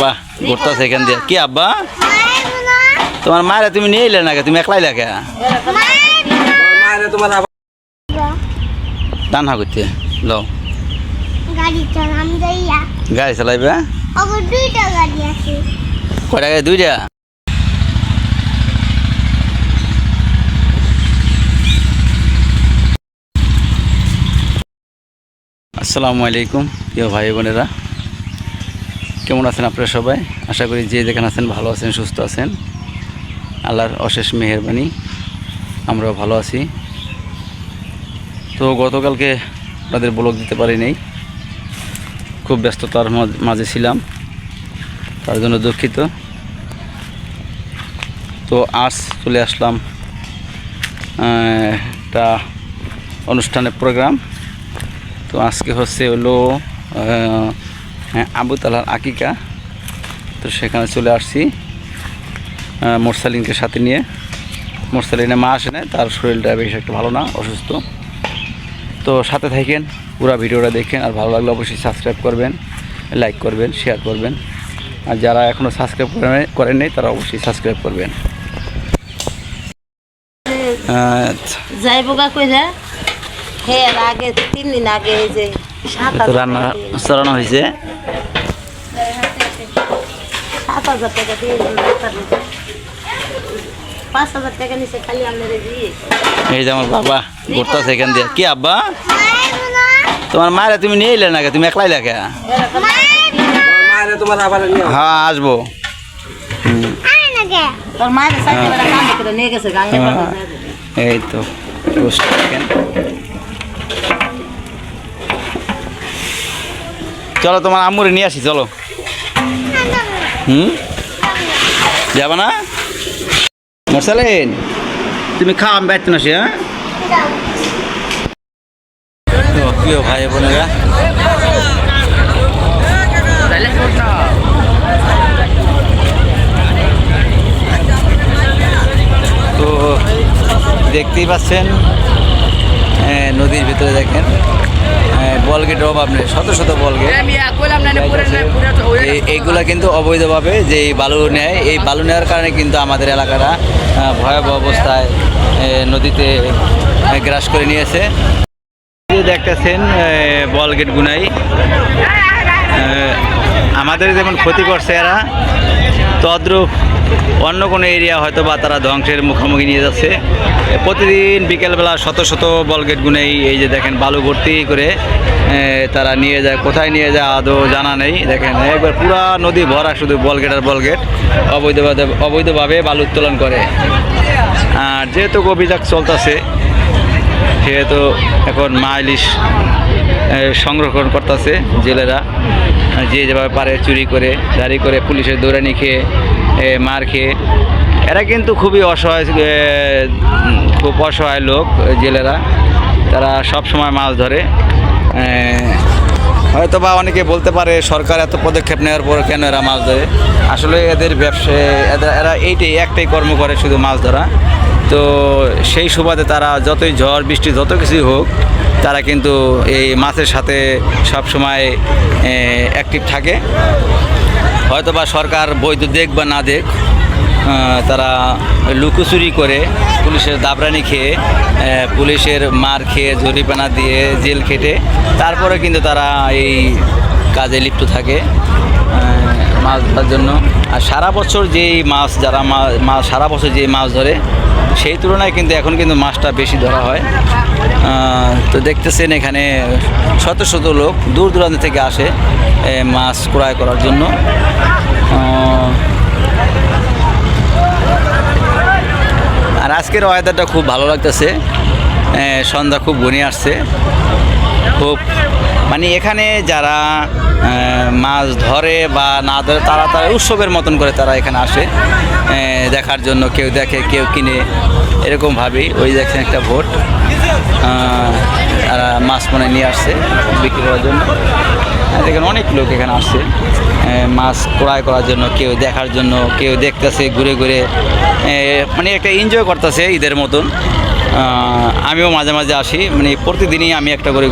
বাহ ঘুরতেছে এখান দিয়ে। কি আব্বা? তোমার মায়েরা তুমি নিয়ে এলে না তুমি একলাই লেখা ডান হা করতে লও। গাড়ি চালাইবে? গাড়ি গাড়ি? দুইটা? আসসালামু আলাইকুম, প্রিয় ভাই বোনেরা কেমন আছেন আপনারা সবাই? আশা করি যে যেখানে আছেন ভালো আছেন, সুস্থ আছেন। আল্লাহর অশেষ মেহরবানি। আমরাও ভালো আছি। তো গতকালকে আপনাদের ব্লগ দিতে পারি নাই খুব ব্যস্ততার মাঝ- ছিলাম। তার জন্য দুঃখিত। তো আজ চলে আসলাম একটা অনুষ্ঠানের প্রোগ্রাম। তো আজকে হচ্ছে হলো আবু তালার আকিকা। তো সেখানে চলে আসছি মোরসালিনকে সাথে নিয়ে। মোরসালিনে মা আসে না তার শরীরটা বেশ একটা ভালো না অসুস্থ। তো সাথে থাকেন পুরো ভিডিওটা দেখেন আর ভালো লাগলে অবশ্যই সাবস্ক্রাইব করবেন লাইক করবেন শেয়ার করবেন। আর যারা এখনও সাবস্ক্রাইব করেন করেন নাই তারা অবশ্যই সাবস্ক্রাইব করবেন। রান্না যাইব গা কইরা হে এর আগে তিন দিন আগে এই যে সাত তো হাজার রান্না টাকা দিয়ে- চড়ানো হয়েছে সাত হাজার টাকা দিয়ে পাঁচ হাজার টাকা নিচে খালি আপনার দিয়ে। এই যে আমার বাবা ঘুরতেছে এখান দিয়ে। কি আব্বা? তোমার মায়েরা তুমি নিয়ে এলে না? তুমি একলাই লেখা? হ্যাঁ আসব। গাঙ্গে হ্যাঁ, এই তো চলো তোমার আম্মুরে নিয়ে আসি চলো। হুম? যাবা না? মশালেন তুমি খাও, আমি ব্যর্থ না সে হ্যাঁ ভাই বোনেরা, তো দেখতেই পাচ্ছেন নদীর ভিতরে দেখেন। বল গেটের অভাব নেই শত শত বল গেট এই- এইগুলা কিন্তু অবৈধভাবে যে বালু নেয় এই বালু নেওয়ার কারণে কিন্তু আমাদের এলাকাটা আহ, ভয়াবহ অবস্থায় নদীতে গ্রাস করে নিয়েছে। দেখতেছেন বল গেট গুনাই। আমাদের যেমন ক্ষতি করছে এরা তদ্রূপ অন্য কোনো এরিয়া হয়তো বা তারা ধ্বংসের মুখোমুখি নিয়ে যাচ্ছে। প্রতিদিন বিকেলবেলা শত শত বলগেট গুনেই এই যে দেখেন বালু ভর্তি করে তারা নিয়ে যায়, কোথায় নিয়ে যায় আদৌ জানা নেই। দেখেন একবার পুরা নদী ভরা শুধু বলগেট আর বলগেট অবৈধভাবে অবৈধভাবে বালু উত্তোলন করে। আর যেহেতু অভিযান চলতেছে, সেহেতু এখন মাইলিশ সংরক্ষণ করতেছে জেলেরা। যে যেভাবে পারে চুরি করে জারি করে পুলিশের দৌড়ানি খেয়ে মার খেয়ে। এরা কিন্তু খুবই অসহায় খুব অসহায় লোক, জেলেরা। তারা সব সময় মাছ ধরে। হয়তো বা অনেকে বলতে পারে সরকার এত পদক্ষেপ নেওয়ার পর কেন এরা মাছ ধরে। আসলে এদের ব্যবসায় এরা এইটাই, একটাই কর্ম করে শুধু মাছ ধরা। তো সেই সুবাদে তারা যতই ঝড়, বৃষ্টি যত কিছুই হোক, তারা কিন্তু এই মাছের সাথে সব সময় অ্যাক্টিভ থাকে। হয়তো বা সরকার বৈধ দেখ বা না দেখ তারা লুকোচুরি করে পুলিশের দাবরানি খেয়ে পুলিশের মার খেয়ে জরিপানা দিয়ে জেল খেটে, তারপরে কিন্তু তারা এই কাজে লিপ্ত থাকে। মাছ ধরার জন্য। আর সারা বছর যেই মাছ যারা মাছ সারা বছর যেই মাছ ধরে, সেই তুলনায় কিন্তু এখন কিন্তু মাছটা বেশি ধরা হয়। তো দেখতেছেন এখানে শত শত লোক দূর দূরান্ত থেকে আসে মাছ ক্রয় করার জন্য। আর আজকের ওয়েদারটা খুব ভালো লাগতেছে। সন্ধ্যা খুব ঘনিয়ে আসছে। খুব মানে এখানে যারা মাছ ধরে বা না ধরে, তারা তারা উৎসবের মতন করে তারা এখানে আসে। দেখার জন্য কেউ দেখে, কেউ কিনে। এরকমভাবেই ওই দেখছেন একটা ভোট তারা মাছ মনে নিয়ে আসছে বিক্রি করার জন্য। দেখেন অনেক লোক এখানে আসছে। মাছ ক্রয় করার জন্য, কেউ দেখার জন্য, কেউ দেখতেছে, ঘুরে ঘুরে। মানে একটা এনজয় করতেছে ঈদের মতন। আমিও মাঝে মাঝে আসি। মানে প্রতিদিনই আমি একটা করে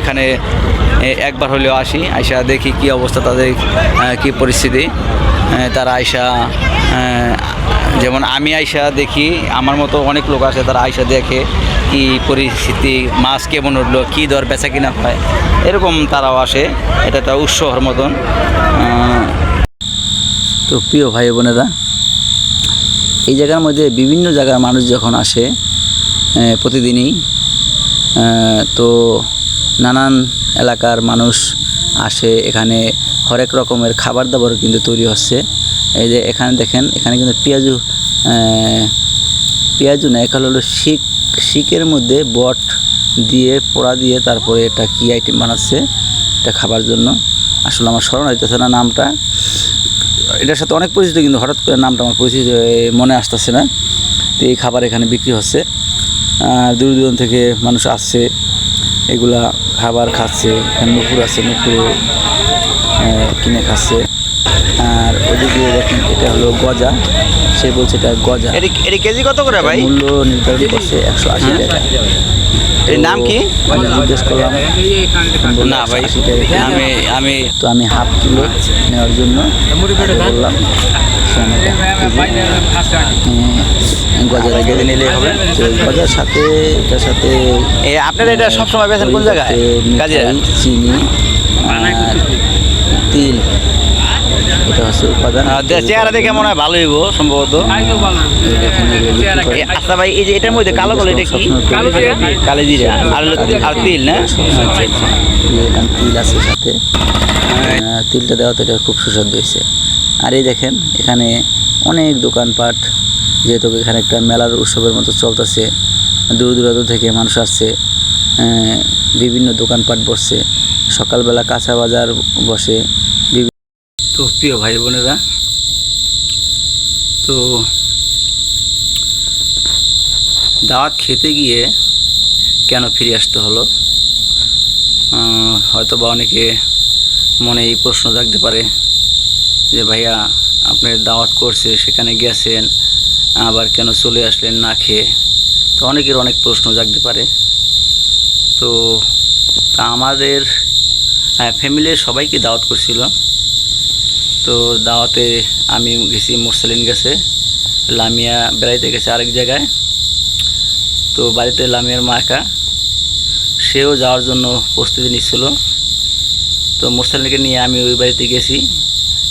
এখানে একবার হলেও আসি। আইসা দেখি কি অবস্থা, তাদের কি পরিস্থিতি। তারা আইসা যেমন আমি আইসা দেখি, আমার মতো অনেক লোক আছে, তারা আইসা দেখে কি পরিস্থিতি, মাছ কেমন উঠল, কী দর বেচা কিনা হয়। এরকম তারাও আসে, এটা একটা উৎসহর মতন। তো প্রিয় ভাই বোনেরা, এই জায়গার মধ্যে বিভিন্ন জায়গার মানুষ যখন আসে প্রতিদিনই। তো নানান এলাকার মানুষ আসে, এখানে হরেক রকমের খাবার দাবার কিন্তু তৈরি হচ্ছে। এই যে এখানে দেখেন, এখানে কিন্তু পেঁয়াজু পেঁয়াজু না, এখানে হলো শিক, শিকের মধ্যে বট দিয়ে, পোড়া দিয়ে তারপরে এটা কি আইটেম বানাচ্ছে, এটা খাবার জন্য। আসলে আমার স্মরণ হইতেছে না নামটা। এটার সাথে অনেক পরিচিত কিন্তু হঠাৎ করে নামটা আমার পরিচিত মনে আসতেছে না। তো এই খাবার এখানে বিক্রি হচ্ছে। দূর দূরান্ত থেকে মানুষ আসছে এগুলা খাবার খাচ্ছে নুপুর আছে নুপুরে কিনে খাচ্ছে। আর ওদিকে দেখেন এটা হলো গজা সে বলছে এটা গজা। এটি কেজি কত করে ভাই? মূল্য নির্ধারণ করছে একশো আশি টাকা। এর নাম কি? আমি জিজ্ঞেস করলাম না ভাই আমি আমি তো আমি হাফ কিলো নেওয়ার জন্য বললাম হবে গজার সাথে এটার সাথে আপনারা এটা সবসময় বেছেন কোন জায়গায়? চিনি তিল চেহারা দেখে হয় সম্ভবত। আচ্ছা ভাই এই যে এটার মধ্যে কালো কালো জিরা। তিল না? আচ্ছা, আচ্ছা। তিল আছে সাথে। তিলটা দেওয়া তো এটা খুব সুস্বাদু হয়েছে। আর এই দেখেন, এখানে অনেক দোকানপাট, যেহেতু এখানে একটা মেলার উৎসবের মতো চলতেছে, দূর দূরান্ত থেকে মানুষ আসছে বিভিন্ন দোকানপাট বসছে, সকালবেলা কাঁচা বাজার বসে বিভিন্ন তো প্রিয় ভাই বোনেরা, তো দাওয়াত খেতে গিয়ে কেন ফিরে আসতে হলো? হয়তো বা অনেকে মনে এই প্রশ্ন জাগতে পারে। যে, ভাইয়া আপনার দাওয়াত করছে, সেখানে গেছেন, আবার কেন চলে আসলেন না খেয়ে? তো অনেকের অনেক প্রশ্ন জাগতে পারে। তো, তা আমাদের ফ্যামিলির সবাইকে দাওয়াত করছিল। তো দাওয়াতে আমি গেছি মোরসালিন গেছে, লামিয়া বেড়াইতে গেছে আরেক জায়গায়। তো বাড়িতে লামিয়ার মা একা সেও যাওয়ার জন্য প্রস্তুতি নিচ্ছিল। তো মোরসালিনকে নিয়ে আমি ওই বাড়িতে গেছি।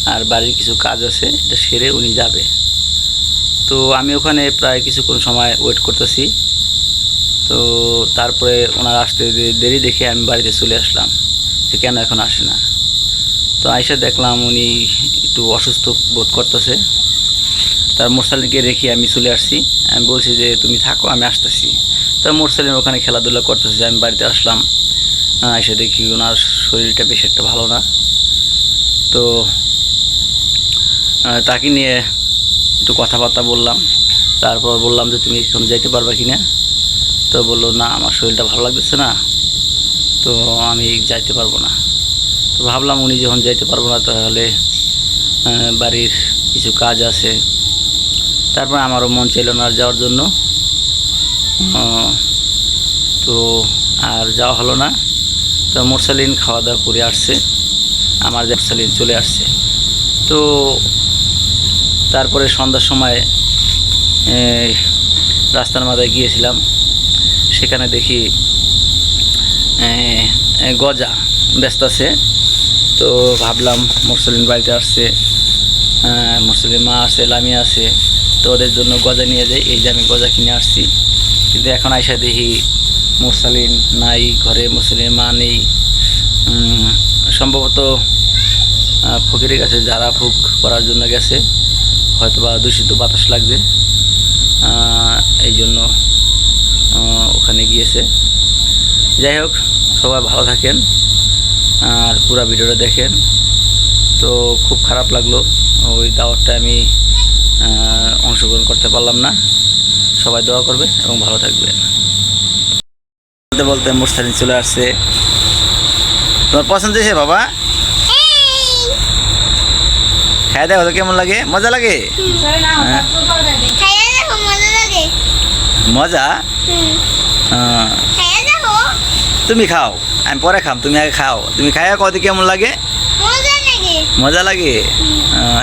আর বাড়ির কিছু কাজ আছে এটা সেরে উনি যাবে। তো আমি ওখানে প্রায় কিছুক্ষণ সময় ওয়েট করতেছি। তো তারপরে ওনার আসতে দেরি দেখে আমি বাড়িতে চলে আসলাম। যে কেন এখন আসে না? তো আইসা দেখলাম উনি একটু অসুস্থ বোধ করতেছে। তার মোরসালিনকে রেখে আমি চলে আসছি। আমি বলছি যে তুমি থাকো আমি আসতেছি। তা মোরসালিন ওখানে খেলাধুলা করতেছে আমি বাড়িতে আসলাম। আহ, এসে দেখি ওনার শরীরটা বেশ একটা ভালো না। তো তাকে নিয়ে একটু কথাবার্তা বললাম। তারপর বললাম যে, তুমি এখন যাইতে পারবা কি না তো বলল, না, আমার শরীরটা ভালো লাগতেছে না, তো আমি যাইতে পারব না। তো ভাবলাম উনি যখন যাইতে পারব না, তাহলে বাড়ির কিছু কাজ আছে। তারপর আমারও মন চাইল না যাওয়ার জন্য। তো আর যাওয়া হলো না। তো মোরসালিন খাওয়া দাওয়া করে আসছে। আমার মোরসালিন চলে আসছে। তো তারপরে সন্ধ্যার সময় রাস্তার মাথায় গিয়েছিলাম। সেখানে দেখি গজা ব্যস্ত আছে। তো ভাবলাম, মুরসলিন বাড়িতে আসছে মুরসলিন মা আছে লামিয়া আছে, তো ওদের জন্য গজা নিয়ে যাই। এই যে আমি গজা কিনে আসছি। কিন্তু এখন আইসা দেখি, মুরসালিন নাই, ঘরে মুরসালিন মা নেই। সম্ভবত ফকিরের কাছে যারা ফুক করার জন্য গেছে হয়তো বা দূষিত বাতাস লাগছে। এই জন্য ওখানে গিয়েছে। যাই হোক, সবাই ভালো থাকেন। আর পুরো ভিডিওটা দেখেন। তো খুব খারাপ লাগল, ওই দাওয়াতটা আমি অংশগ্রহণ করতে পারলাম না। সবাই দোয়া করবে এবং ভালো থাকবে বলতে বলতে মোস্তারিন চলে আসছে। তোমার পছন্দ হয়েছে বাবা? খাই দেখো তো কেমন লাগে? মজা লাগে? হ্যাঁ। মজা হ্যাঁ। তুমি খাও আমি পরে খাম তুমি আগে খাও। তুমি খাইয়া কত কেমন লাগে? মজা লাগে।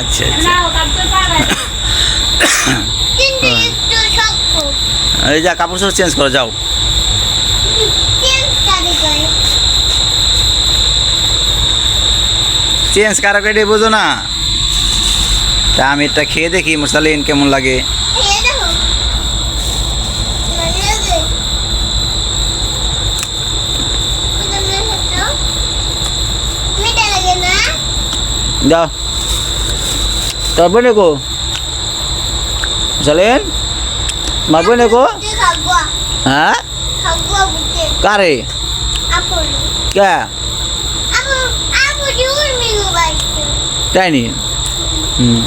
আচ্ছা আচ্ছা। এই যা কাপড় সব চেঞ্জ করো যাও। চেঞ্জ চেঞ্জ কারও? কেটে বোঝো না। তা আমি এটা খেয়ে দেখি মুসালিন কেমন লাগে দাও তারপরে কো মুসালিন মারবে কো হ্যাঁ কারে কে তাই নি হুম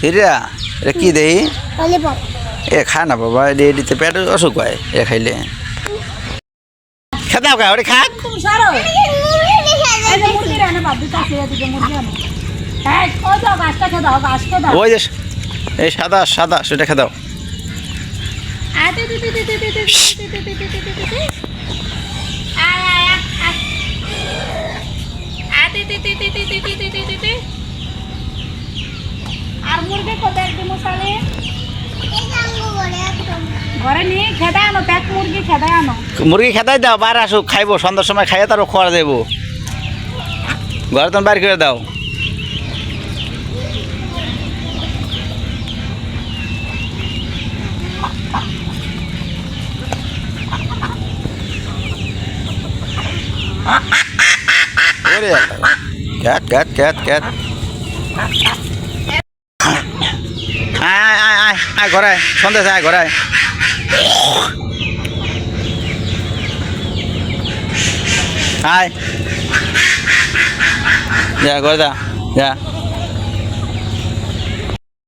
এটা এটা কি দেই এ খা না বাবা এটা এটিতে পেটের অসুখ হয় এ খাইলে খেতে হবে ওটা খাক ওই এই সাদা সাদা সেটা খেতে দাও আয় আয় আয় আর মুরগি কোথায় একদম মশালে? ঘরে নিয়ে আনো প্যাক মুরগি খেদা আনো। মুরগি খেতাই দাও বাইরে আসুক খাইবো সন্ধ্যার সময় খাইয়ে তারও খোয়া দেবো। ঘরে তখন বাইর করে দাও। Cat cat cat cat. আয় ঘরে সন্ধ্যা আয় ঘরে আয় যা ঘরে যা যা